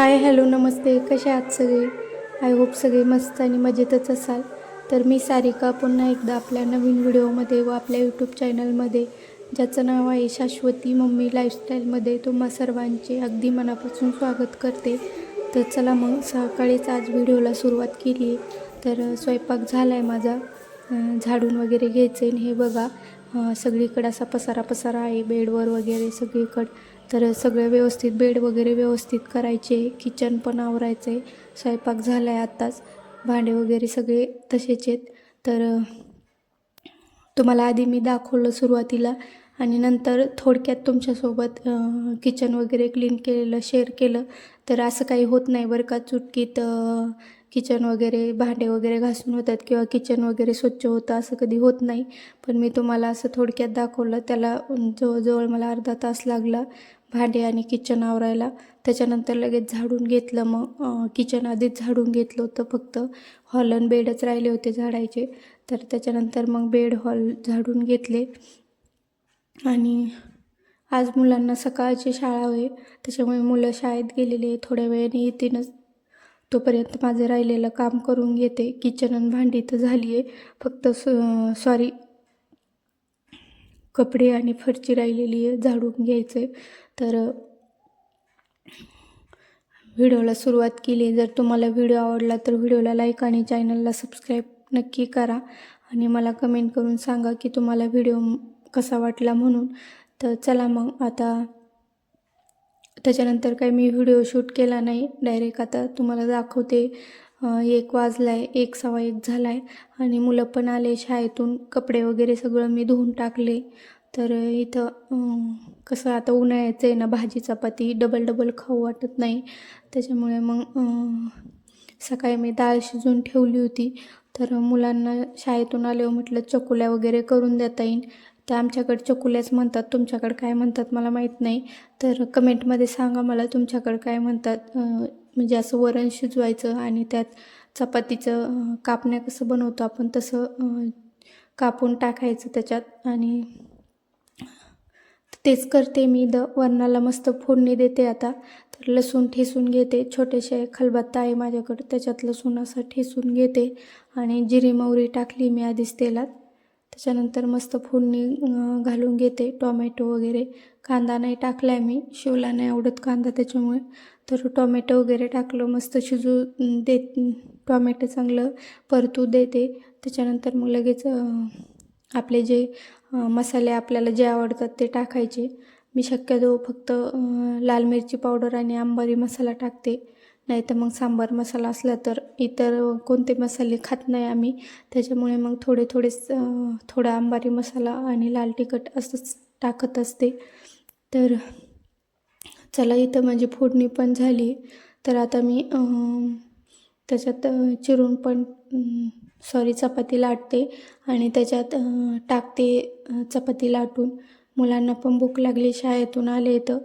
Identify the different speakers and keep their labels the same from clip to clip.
Speaker 1: Hi hello नमस्ते. कसे आहात सगळे? आय होप सगळे मस्त आणि मजेतच असाल. तर मी सारिका पुन्हा एकदा आपल्या नवीन व्हिडिओमध्ये व आपल्या यूट्यूब चॅनलमध्ये ज्याचं नाव आहे शाश्वती मम्मी लाईफस्टाईलमध्ये तुम्हा सर्वांचे अगदी मनापासून स्वागत करते. तर चला मग सकाळीच आज व्हिडिओला सुरुवात केली. आहे तर स्वयंपाक झाला आहे माझा झाडून वगैरे घ्यायचं आहे हे बघा सगळीकडं असा पसारा पसारा आहे बेडवर वगैरे सगळीकडं. तर सगळं व्यवस्थित बेड वगैरे व्यवस्थित करायचे किचन पण आवरायचं आहे स्वयंपाक झाला आहे आत्ताच भांडे वगैरे सगळे तसेच आहेत. तर तुम्हाला आधी मी दाखवलं सुरुवातीला आणि नंतर थोडक्यात तुमच्यासोबत किचन वगैरे क्लीन केलेलं शेअर केलं. तर असं काही होत नाही बरं का चुटकीत किचन वगैरे भांडे वगैरे घासून होतात किंवा किचन वगैरे स्वच्छ होतं असं कधी होत नाही. पण मी तुम्हाला असं थोडक्यात दाखवलं. त्याला जवळजवळ मला अर्धा तास लागला भांडे आणि किचन आवरायला. त्याच्यानंतर लगेच झाडून घेतलं मग किचन आधीच झाडून घेतलं होतं फक्त. हॉलन बेडच राहिले होते झाडायचे. तर त्याच्यानंतर मग बेड हॉल झाडून घेतले. आणि आज मुलांना सकाळची शाळा होय त्याच्यामुळे मुलं शाळेत गेलेले आहे थोड्या वेळाने येतीलच. तोपर्यंत माझं राहिलेलं काम करून घेते. किचन आणि भांडी तर झाली आहे फक्त सॉरी कपडे आणि फरची राहिलेली आहे. झाडून घ्यायचं आहे तर व्हिडिओला सुरुवात केली. जर तुम्हाला व्हिडिओ आवडला तर व्हिडिओला लाईक आणि चॅनलला सबस्क्राईब नक्की करा आणि मला कमेंट करून सांगा की तुम्हाला व्हिडिओ कसा वाटला म्हणून. तर चला मग आता त्याच्यानंतर काही मी व्हिडिओ शूट केला नाही. डायरेक्ट आता तुम्हाला दाखवते. एक वाजला आहे एक सवा एक झाला आहे आणि मुलं पण आले शाळेतून. कपडे वगैरे सगळं मी धुवून टाकले. तर इथं कसं आता उन्हाळ्याचं आहे ना भाजी चपाती डबल डबल खाऊ वाटत नाही. त्याच्यामुळे मग सकाळी मी डाळ शिजवून ठेवली होती. तर मुलांना शाळेतून आल्यावर म्हटलं चकुल्या वगैरे करून देता येईल. त्या आमच्याकडे चकुल्याच म्हणतात. तुमच्याकडे काय म्हणतात मला माहीत नाही. तर कमेंटमध्ये सांगा मला तुमच्याकडे काय म्हणतात. म्हणजे असं वरण शिजवायचं आणि त्यात चपातीचं कापण्या कसं बनवतो आपण तसं कापून टाकायचं त्याच्यात. आणि तेच करते मी. द वरणाला मस्त फोडणी देते आता. तर लसूण ठेसून घेते. छोटेसे खलबत्ता आहे माझ्याकडं त्याच्यात लसूण असं ठेसून घेते आणि जिरी मोहरी टाकली मी आधीच तेलात. त्याच्यानंतर मस्त फोडणी घालून घेते. टॉमॅटो वगैरे. कांदा नाही टाकला आहे मी शिवला नाही आवडत कांदा त्याच्यामुळे. तर टॉमॅटो वगैरे टाकलं मस्त शिजू देत टॉमॅटो चांगलं परतू देते. त्याच्यानंतर मग लगेच आपले जे मसाले आपल्याला जे आवडतात ते टाकायचे. मी शक्यतो फक्त लाल मिरची पावडर आणि आंबारी मसाला टाकते. नाही तर मग सांबार मसाला असला तर इतर कोणते मसाले खात नाही आम्ही. त्याच्यामुळे मग थोडे थोडे थोडा आंबारी मसाला आणि लाल तिखट असंच टाकत असते. तर चला इथं माझी फोडणी पण झाली. तर आता मी त्याच्यात चिरून पण सॉरी चपाती लाटते आणि त्याच्यात टाकते चपाती लाटून. मुलांना पण भूक लागली शाळेतून आले तर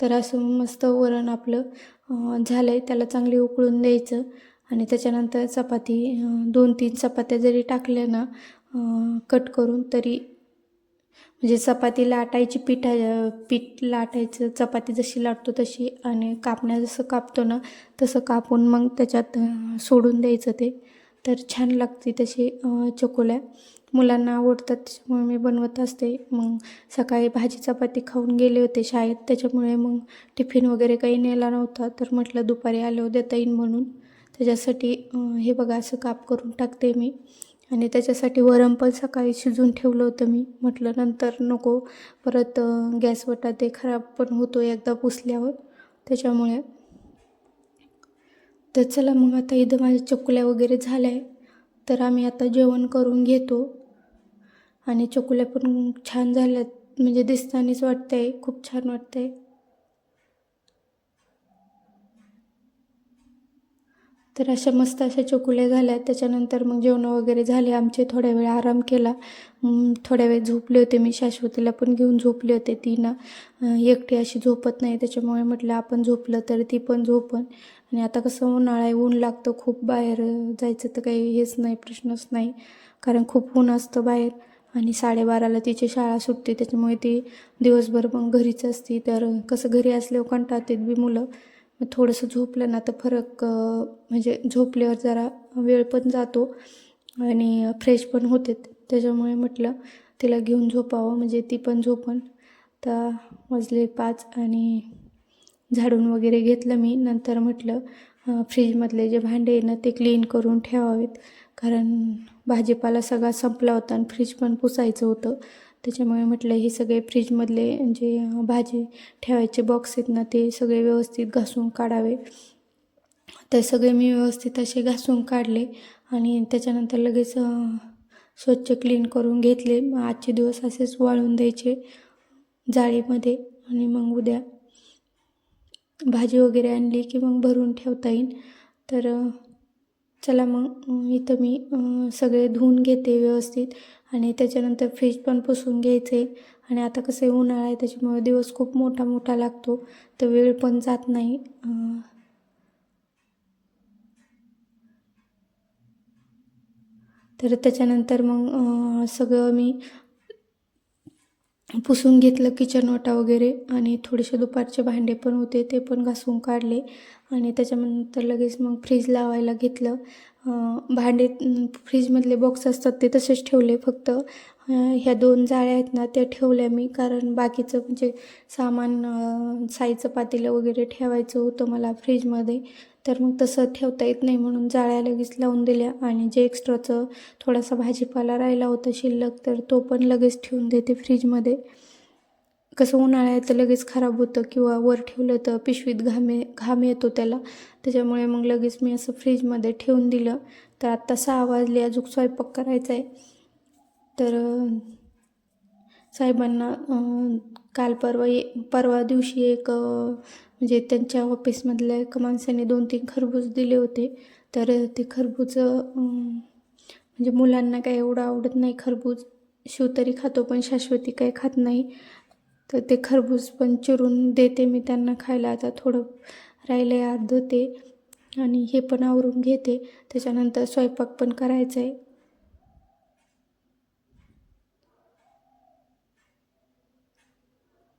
Speaker 1: तर असं मस्त वरण आपलं झालं आहे त्याला चांगली उकळून द्यायचं. आणि त्याच्यानंतर चपाती दोन तीन चपात्या जरी टाकल्या ना कट करून तरी म्हणजे चपाती लाटायची पिठा पीठ लाटायचं चपाती जशी लाटतो तशी. आणि कापण्या जसं कापतो ना तसं कापून मग त्याच्यात सोडून द्यायचं ते. तर छान लागते तशी चकोल्या. मुलांना आवडतात त्याच्यामुळे मी बनवत असते. मग सकाळी भाजी चपाती खाऊन गेले होते शाळेत त्याच्यामुळे मग टिफिन वगैरे काही नेला नव्हता. तर म्हटलं दुपारी आल्यावर देता येईल म्हणून. त्याच्यासाठी हे बघा असं काप करून टाकते मी. आणि त्याच्यासाठी वरण पण सकाळी शिजवून ठेवलं होतं मी. म्हटलं नंतर नको परत गॅसवटा ते खराब पण होतो एकदा पुसल्यावर. त्याच्यामुळे तर चला मग आता इथं माझ्या चकुल्या वगैरे झाल्या आहे तर आम्ही आता जेवण करून घेतो. आणि चकुल्या पण छान झाल्यात. म्हणजे दिसतानीच वाटतंय. खूप छान वाटतंय. तर अशा मस्त अशा चोकुल्या झाल्या. त्याच्यानंतर मग जेवण वगैरे झाले. आमचे थोड्या वेळ आराम केला. थोड्या वेळ झोपले होते मी. शाश्वतीला पण घेऊन झोपले होते ती ना एकटी अशी झोपत नाही. त्याच्यामुळे म्हटलं आपण झोपलं तर ती पण झोपन. आणि आता कसं उन्हाळा आहे ऊन लागतं खूप बाहेर. जायचं तर काही हेच नाही प्रश्नच नाही. कारण खूप ऊन असतं बाहेर. आणि साडेबाराला तिची शाळा सुटते. त्याच्यामुळे ती दिवसभर मग घरीच असते. तर कसं घरी असल्यावर कंटाळतात बी मुलं. मग थोडंसं झोपलं ना तर फरक म्हणजे झोपल्यावर जरा वेळ पण जातो आणि फ्रेश पण होते. त्याच्यामुळे म्हटलं तिला घेऊन झोपावं म्हणजे ती पण झोपण तर वाजले पाच आणि झाडून वगैरे घेतलं मी. नंतर म्हटलं फ्रीजमधले जे भांडे आहे ना ते क्लीन करून ठेवावेत. कारण भाजीपाला सगळा संपला होता आणि फ्रीज पण पुसायचं होतं. त्याच्यामुळे म्हटलं हे सगळे फ्रीजमधले जे भाजी ठेवायचे बॉक्स आहेत ना ते सगळे व्यवस्थित घासून काढावे. ते सगळे मी व्यवस्थित असे घासून काढले आणि त्याच्यानंतर लगेच स्वच्छ क्लीन करून घेतले. आजचे दिवस असेच वाळून द्यायचे जाळीमध्ये आणि मग उद्या भाजी वगैरे आणली की मग भरून ठेवता येईल. तर चला मग इथं मी सगळे धुवून घेते व्यवस्थित आणि त्याच्यानंतर फ्रीज पण पुसून घ्यायचे. आणि आता कसं आहे उन्हाळा आहे त्याच्यामुळे दिवस खूप मोठा मोठा लागतो तर वेळ पण जात नाही. तर त्याच्यानंतर मग सगळं मी पुसून घेतलं किचन ओटा वगैरे आणि थोडेसे दुपारचे भांडे पण होते ते पण घासून काढले आणि त्याच्यानंतर लगेच मग फ्रीज लावायला घेतलं. भांडे फ्रीजमधले बॉक्स असतात ते तसेच ठेवले फक्त. ह्या दोन जाळ्या आहेत ना त्या ठेवल्या मी कारण बाकीचं म्हणजे सामान साईचं पातेलं वगैरे ठेवायचं होतं मला फ्रीजमध्ये. तर मग तसं ठेवता येत नाही म्हणून जाळ्या लगेच लावून दिल्या. आणि जे एक्स्ट्राचं थोडासा भाजीपाला राहिला होता शिल्लक तर तो पण लगेच ठेवून देते फ्रीजमध्ये कसं उन्हाळ्यात लगेच खराब होतं किंवा वर ठेवलं तर पिशवीत घामे घाम येतो त्याला. त्याच्यामुळे मग लगेच मी असं फ्रीजमध्ये ठेवून दिलं. तर आत्ता सहा वाजले अजून स्वयंपाक करायचा आहे. तर साहेबांना काल परवा ये परवा दिवशी एक म्हणजे त्यांच्या ऑफिसमधल्या एका माणसाने दोन तीन खरबूज दिले होते. तर ते खरबूज म्हणजे मुलांना काही एवढं आवडत नाही खरबूज. शिव तरी खातो पण शाश्वती काही खात नाही. तर ते खरबूज पण चिरून देते मी त्यांना खायला. आता थोडं राहिलं आहे अर्ध ते. आणि हे पण आवरून घेते. त्याच्यानंतर स्वयंपाक पण करायचा आहे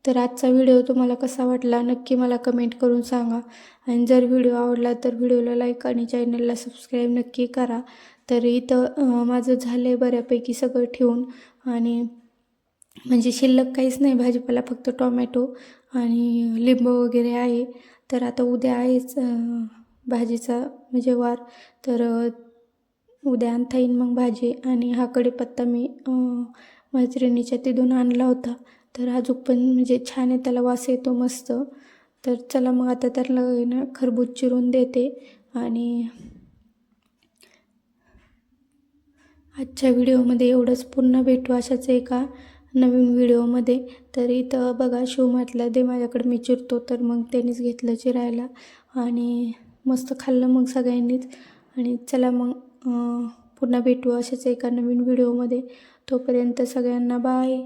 Speaker 1: तर आजचा व्हिडिओ तुम्हाला कसा वाटला नक्की मला कमेंट करून सांगा. आणि जर व्हिडिओ आवडला तर व्हिडिओला लाईक आणि चॅनलला सबस्क्राईब नक्की करा. तर इथं माझं झालं आहे बऱ्यापैकी सगळं ठेवून. आणि म्हणजे शिल्लक काहीच नाही भाजीपाला फक्त टोमॅटो आणि लिंबू वगैरे आहे. तर आता उद्या आहेच भाजीचा म्हणजे वार. तर उद्या आणता येईन मग भाजी. आणि हा कढीपत्ता मी मैत्रिणीच्या तिथून आणला होता. तर अजून पण म्हणजे छान आहे त्याला वास येतो मस्त. तर चला मग आता त्याला ना खरबूज चिरून देते. आणि आजच्या व्हिडिओमध्ये एवढंच. पुन्हा भेटू अशाच एका नवीन व्हिडिओमध्ये. तर इथं बघा शिव म्हटलं दे माझ्याकडे मी चिरतो तर मग त्यांनीच घेतलं चिरायला. आणि मस्त खाल्लं मग सगळ्यांनीच. आणि चला मग पुन्हा भेटू अशाच एका नवीन व्हिडिओमध्ये. तोपर्यंत सगळ्यांना बाय